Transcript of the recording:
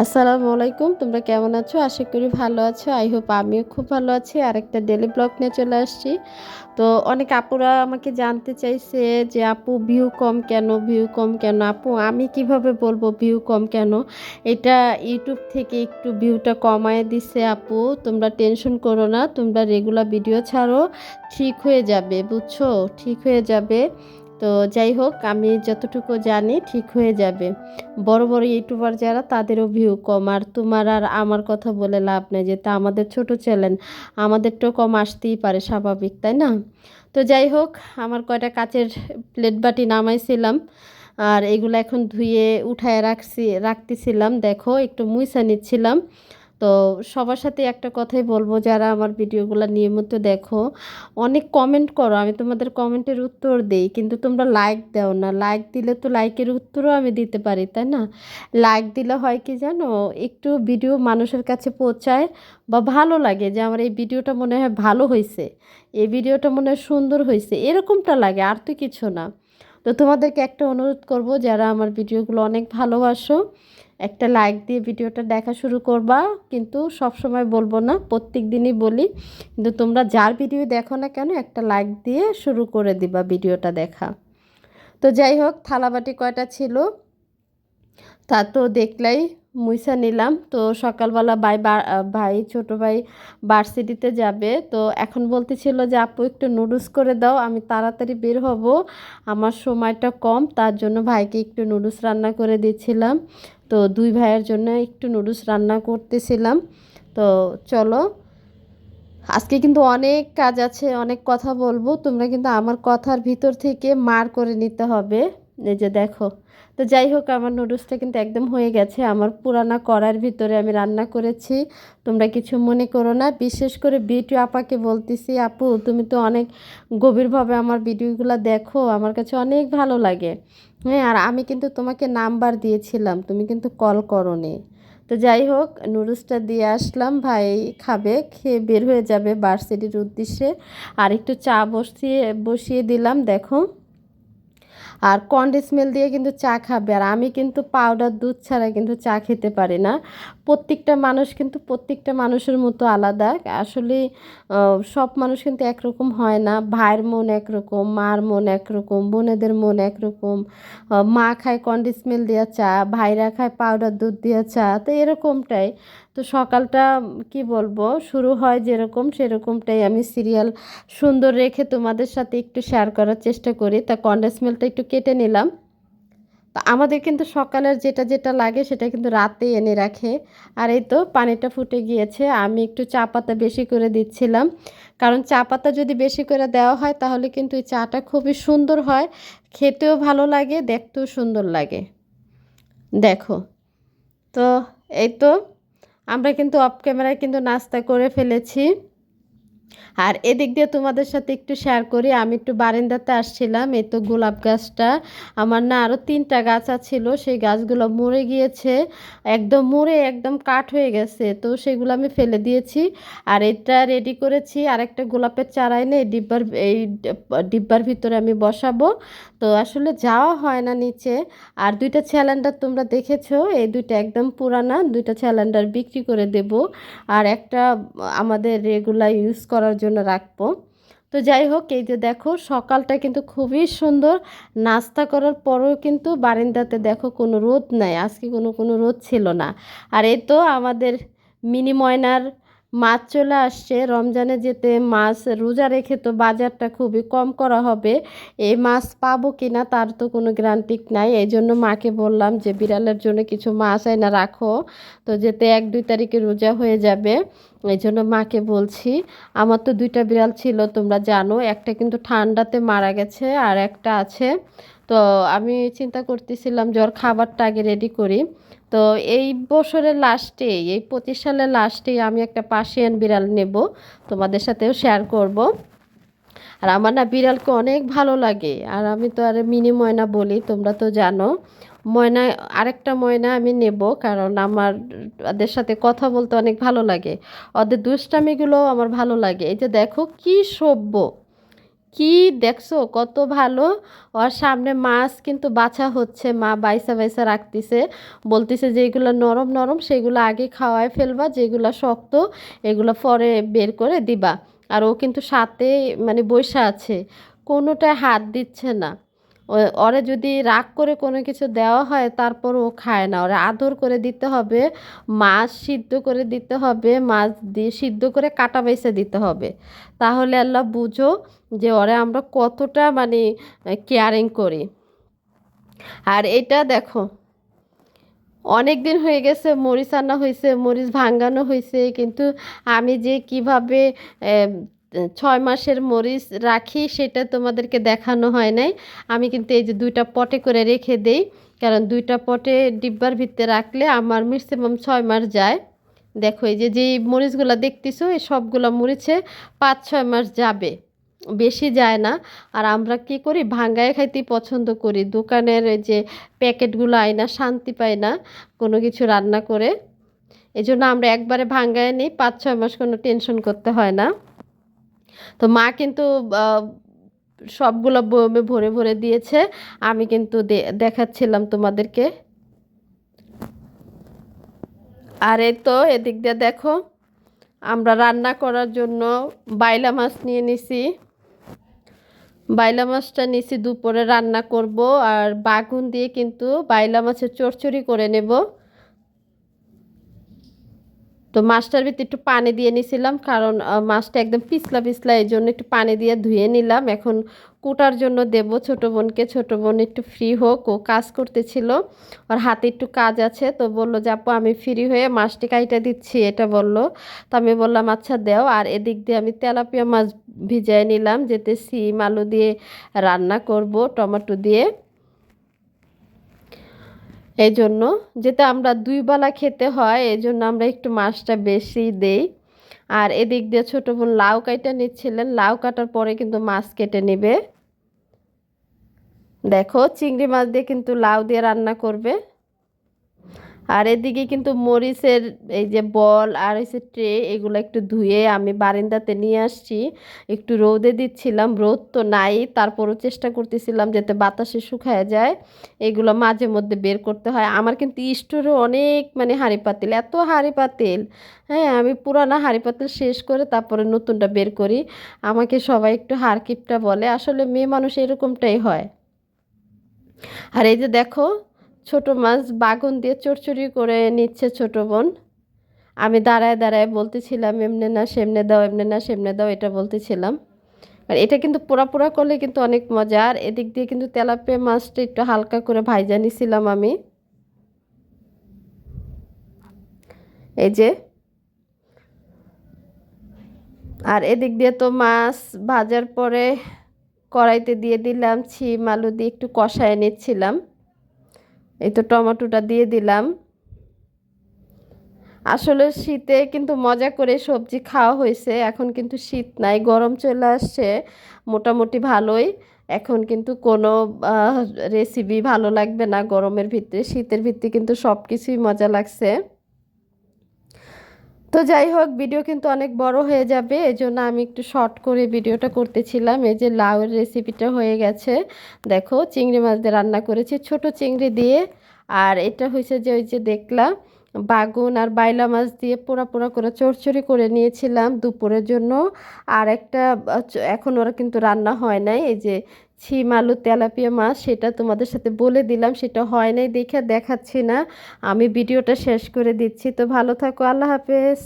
আসসালামু আলাইকুম, তোমরা কেমন আছো? আশা করি ভালো আছো। আই হোপ আমিও খুব ভালো আছি। আর একটা ডেলি ব্লগ নিয়ে চলে আসছি। তো অনেক আপুরা আমাকে জানতে চাইছে যে, আপু ভিউ কম কেন? ভিউ কম কেন? আপু, আমি কীভাবে বলব ভিউ কম কেন? এটা ইউটিউব থেকে একটু ভিউটা কমায় দিছে আপু। তোমরা টেনশন করো না, তোমরা রেগুলার ভিডিও ছাড়ো, ঠিক হয়ে যাবে, বুঝছ? ঠিক হয়ে যাবে। তো যাই হোক, আমি যতটুকু জানি ঠিক হয়ে যাবে। বড় বড় ইউটিউবার যারা, তাদেরও ভিউ কম। আর তোমার আর আমার কথা বলে লাভ নেই যেটা আমাদের ছোট চ্যানেল আমাদেরটাও কম আসতেই পারে, স্বাভাবিক, তাই না? তো যাই হোক, আমার কয়টা কাচের প্লেট বাটি নামাইছিলাম, আর এগুলো এখন ধুয়ে উঠায় রাখছি, রাখতেছিলাম। দেখো, একটু মুইসা নিচ্ছিলাম। তো সবার সাথে একটা কথাই বলব, যারা আমার ভিডিওগুলো নিয়মিত দেখো, অনেক কমেন্ট করো, আমি তোমাদের কমেন্টের উত্তর দিই, কিন্তু তোমরা লাইক দাও না। লাইক দিলে তো লাইকের উত্তরও আমি দিতে পারি, তাই না? লাইক দিলে হয় কি জানো, একটু ভিডিও মানুষের কাছে পৌঁছায় বা ভালো লাগে যে আমার এই ভিডিওটা মনে হয় ভালো হয়েছে এই ভিডিওটা মনে হয় সুন্দর হয়েছে এরকমটা লাগে, আর তো কিছু না। তো তোমাদেরকে একটা অনুরোধ করব, যারা আমার ভিডিওগুলো অনেক ভালোবাসো একটা লাইক দিয়ে ভিডিওটা দেখা শুরু করবা। কিন্তু সব সময় বলব না প্রত্যেক দিনই বলি, কিন্তু তোমরা যার ভিডিও দেখো না কেন, একটা লাইক দিয়ে শুরু করে দিবা ভিডিওটা দেখা। তো যাই হোক, থালাবাটি কয়টা ছিল? তা তো দেখলাই মুইসা নিলাম। তো সকালবেলা ভাই ভাই, ছোট ভাই ভার্সিটিতে যাবে। তো এখন বলতেছিল যে, আপু, একটু নুডলস করে দাও, আমি তাড়াতাড়ি বের হব। আমার সময়টা কম, তার জন্য ভাইকে একটু নুডলস রান্না করে দিচ্ছিলাম তো দুই ভাইয়ের জন্য একটু নুডলস রান্না করতেছিলাম। তো চলো, আজকে কিন্তু অনেক কাজ আছে, অনেক কথা বলব। তোমরা কিন্তু আমার কথার ভিতর থেকে মার করে নিতে হবে। এই যে দেখো, তো যাই হোক, আমার নুডলসটা কিন্তু একদম হয়ে গেছে। আমার পুরানা কড়ার ভিতরে আমি রান্না করেছি। তোমরা কিছু মনে করো না। বিশেষ করে বিউটি আপাকে বলতেছি, আপু, তুমি তো অনেক গভীরভাবে আমার ভিডিওগুলো দেখো। আমার কাছে অনেক ভালো লাগে। হ্যাঁ আর আমি কিন্তু তোমাকে নাম্বার দিয়েছিলাম, তুমি কিন্তু কল করো তো যাই হোক, নুডলসটা দিয়ে আসলাম, ভাই খাবে, খেয়ে বের হয়ে যাবে বার্সিটির উদ্দেশ্যে। আর একটু চা বসিয়ে বসিয়ে দিলাম, দেখো। আর কন্ডেন্স মিল দিয়ে কিন্তু চা খাবে। আর আমি কিন্তু পাউডার দুধ ছাড়া কিন্তু চা খেতে পারি না। প্রত্যেকটা মানুষ কিন্তু প্রত্যেকটা মানুষের মতো আলাদা। আসলে সব মানুষ কিন্তু একরকম হয় না। ভাইয়ের মন একরকম, মার মন একরকম, বোনেদের মন একরকম। মা খায় কন্ডেন্স মিল দেওয়া চা, ভাইরা খায় পাউডার দুধ দেওয়া চা। তো এরকমটাই। তো সকালটা, কি বলব, শুরু হয় যেরকম সেরকমটাই আমি সিরিয়াল সুন্দর রেখে তোমাদের সাথে একটু শেয়ার করার চেষ্টা করি। তা কন্ডেন্স মিলটা একটু কেটে নিলাম। তো আমাদের কিন্তু সকালের যেটা যেটা লাগে সেটা কিন্তু রাতে এনে রাখে। আর এই তো পানিটা ফুটে গিয়েছে, আমি একটু চা পাতা বেশি করে দিচ্ছিলাম। কারণ চা পাতা যদি বেশি করে দেওয়া হয় তাহলে কিন্তু এই চাটা খুবই সুন্দর হয়, খেতেও ভালো লাগে, দেখতেও সুন্দর লাগে। দেখো, তো এই তো আমরা কিন্তু অফ ক্যামেরায় কিন্তু নাস্তা করে ফেলেছি। আর এদিক দিয়ে তোমাদের সাথে একটু শেয়ার করি। আমি একটু বারান্দাতে আসছিলাম, এই তো গোলাপ গাছটা। আমার না আরও তিনটা গাছ ছিল সেই গাছগুলো মরে গিয়েছে। একদম মরে, একদম কাঠ হয়ে গেছে, তো সেগুলো আমি ফেলে দিয়েছি। আর এটা রেডি করেছি আর একটা গোলাপের চারা এনে ডিব্বার, এই ডিব্বার ভিতরে আমি বসাবো। তো আসলে যাওয়া হয় না নিচে। আর দুইটা স্যালেন্ডার তোমরা দেখেছ, এই দুইটা একদম পুরানা, দুইটা স্যালেন্ডার বিক্রি করে দেব। আর একটা আমাদের রেগুলার ইউজ করার জন্য রাখব। তো যাই হোক, এই যে দেখো, সকালটা কিন্তু খুবই সুন্দর। নাস্তা করার পরও কিন্তু বারিন্দাতে দেখো কোনো রোদ নাই, আজকে কোনো কোনো রোদ ছিল না। আর এই তো আমাদের মিনি ময়নার মাছ চলে আসছে। রমজানে যেতে মাছ রোজা রেখে তো বাজারটা খুবই কম করা হবে। এই মাছ পাবো কি না তার তো কোনো গ্যারান্টিক নাই। এই জন্য মাকে বললাম যে, বিড়ালের জন্য কিছু মাছ আয় না রাখো। তো যেতে এক, দুই তারিখে রোজা হয়ে যাবে। এই জন্য মাকে বলছি, আমার তো দুইটা বিড়াল ছিল, তোমরা জানো, একটা কিন্তু ঠান্ডাতে মারা গেছে আর একটা আছে। তো আমি চিন্তা করতেছিলাম জ্বর খাবারটা আগে রেডি করি। তো এই বছরের লাস্টে এই পঁচিশ সালের লাস্টে আমি একটা পাশিয়ান বিড়াল নেব, তোমাদের সাথেও শেয়ার করব। আর আমার না বিড়ালকে অনেক ভালো লাগে, আর আমি তো আর মিনি ময়না বলি, তোমরা তো জানো। ময়না, আরেকটা ময়না আমি নেব, কারণ আমার ওদের সাথে কথা বলতে অনেক ভালো লাগে। ওদের দুষ্টামিগুলো আমার ভালো লাগে। এই যে দেখো কি সভ্য। কি দেখছ? কত ভালো। ওর সামনে মাছ কিন্তু বাছা হচ্ছে। মা বাইসা বাইসা রাখতেছে। বলতেছে যে এগুলো নরম নরম, সেগুলো আগে খাওয়ায় ফেলবা। যেগুলো শক্ত, এগুলো পরে বের করে দিবা। আর ও কিন্তু সাথে মানে বৈশা আছে। কোনোটায় হাত দিচ্ছে না। ওরে যদি রাগ করে কোনো কিছু দেওয়া হয়, তারপর ও খায় না। ওরে আদর করে দিতে হবে, মাছ সিদ্ধ করে দিতে হবে, মাছ দিয়ে সিদ্ধ করে কাটা বাইসে দিতে হবে। তাহলে আল্লাহ বুঝো যে ওরে আমরা কতটা মানে কেয়ারিং করি। আর এটা দেখো, অনেক দিন হয়ে গেছে, মরিচ আনা হয়েছে, মরিচ ভাঙ্গানো হয়েছে, কিন্তু আমি যে কীভাবে ছয় মাসের মরিচ রাখি, সেটা তোমাদেরকে দেখানো হয় নাই। আমি কিন্তু এই যে দুইটা পটে করে রেখে দেই, কারণ দুইটা পটে ডিব্বার ভিতরে রাখলে আমার ম্যাক্সিমাম ছয় মাস যায়। দেখো, এই যে যেই মরিচগুলো দেখতেছো, এই সবগুলো মরিচে পাঁচ, ছয় মাস যাবে, বেশি যায় না। আর আমরা কি করি? ভাঙ্গায় খাইতেই পছন্দ করি। দোকানের যে প্যাকেটগুলো আয় না, শান্তি পাই না কোনো কিছু রান্না করে। এই জন্য আমরা একবারে ভাঙ্গায় নিই, পাঁচ, ছয় মাস কোনো টেনশন করতে হয় না। তো মা কিন্তু সবগুলো বয়মে ভরে ভরে দিয়েছে। আমি কিন্তু দেখাচ্ছিলাম তোমাদেরকে। আর এই তো এদিক দিয়ে দেখো, আমরা রান্না করার জন্য বাইলা মাছ নিয়ে নিছি। বাইলা মাছটা নিছি দুপুরে রান্না করব, আর বাগুন দিয়ে কিন্তু বাইলা মাছের চচ্চড়ি করে নেব। তো মাছটার ভিতরে একটু পানি দিয়ে নিছিলাম, কারণ মাছটা একদম পিছলা পিছলা এই জন্য একটু পানি দিয়ে ধুয়ে নিলাম। এখন কুটার জন্য দেব, ছোট বোনকে, ছোট বোন একটু ফ্রি হোক, ও কাজ করতেছিল, ওর হাতে একটু কাজ আছে, তো বলল, যে আপু, আমি ফ্রি হয়ে মাছটি কাইটা দিচ্ছি, এটা বলল। তো আমি বললাম আচ্ছা দেও। আর এদিক দিয়ে আমি তেলাপিয়া মাছ ভিজাই নিলাম, যেতে সিম, আলু দিয়ে রান্না করব, টমেটো দিয়ে। এই জন্য যেটা আমরা দুই বেলা খেতে হয় এই জন্য আমরা একটু মাছটা বেশি দেই। আর এদিক দিয়ে ছোটো বোন লাউ কাটা নিচ্ছিলেন, লাউ কাটার পরে কিন্তু মাছ কেটে নেবে। দেখো, চিংড়ি মাছ দিয়ে কিন্তু লাউ দিয়ে রান্না করবে। আর এদিকে কিন্তু মরিচের এই যে বল আর হচ্ছে ট্রে, এগুলো একটু ধুয়ে আমি বারান্দাতে নিয়ে আসছি। একটু রোদে দিচ্ছিলাম, রোদ তো নাই। তারপরও চেষ্টা করতেছিলাম যাতে বাতাসে শুকায় যায়। এগুলো মাঝে মধ্যে বের করতে হয়। আমার কিন্তু স্টোরে অনেক মানে হাঁড়ি পাতিল, এত হাঁড়ি পাতিল। হ্যাঁ আমি পুরানা হাঁড়ি পাতিল শেষ করে তারপরে নতুনটা বের করি। আমাকে সবাই একটু হারকিপটা বলে। আসলে মেয়ে মানুষ এরকমটাই হয়। আর এই যে দেখো ছোট মাছ বাগুন দিয়ে চড়চড়ি করে নিচ্ছে ছোট বোন। আমি দাঁড়ায় দাঁড়ায় বলতেছিলাম, এমনে না সেমনে দাও, এমনে না সেমনে দাও, এটা বলতেছিলাম। আর এটা কিন্তু পোড়া পোড়া করলে কিন্তু অনেক মজা। আর এদিক দিয়ে কিন্তু তেলাপিয়া মাছটা একটু হালকা করে ভাইজা নিছিলাম আমি। এই যে। আর এদিক দিয়ে তো মাছ ভাজার পরে কড়াইতে দিয়ে দিলাম, ছিম, আলু দিয়ে একটু কষায় নিচ্ছিলাম। এই তো টমেটোটা দিয়ে দিলাম। আসলে শীতে কিন্তু মজা করে সবজি খাওয়া হয়েছে, এখন কিন্তু শীত নাই, গরম চলে আসছে, মোটামুটি ভালোই। এখন কিন্তু কোনো রেসিপি ভালো লাগবে না গরমের ভিতরে শীতের ভিত্তি কিন্তু সব কিছুই মজা লাগছে। তো যাই হোক, ভিডিও কিন্তু অনেক বড় হয়ে যাবে এই জন্য আমি একটু শর্ট করে ভিডিওটা করতেছিলাম, এই যে লাউয়ের রেসিপিটা হয়ে গেছে। দেখো, চিংড়ি মাছ দিয়ে রান্না করেছি, ছোট চিংড়ি দিয়ে আর এটা হয়েছে যে ওই যে দেখলাম, বাগুন আর বাইলা মাছ দিয়ে পোড়া পোড়া করে চড়চড়ি করে নিয়েছিলাম দুপুরের জন্য। আর একটা এখন ওরা কিন্তু রান্না হয় নাই, এই যে ছিম আলু তেলাপিয়া মাছ, সেটা তোমাদের সাথে বলে দিলাম, সেটা হয় নাই দেখে দেখাচ্ছি না। আমি ভিডিওটা শেষ করে দিচ্ছি, তো ভালো থাকো, আল্লাহ হাফেজ।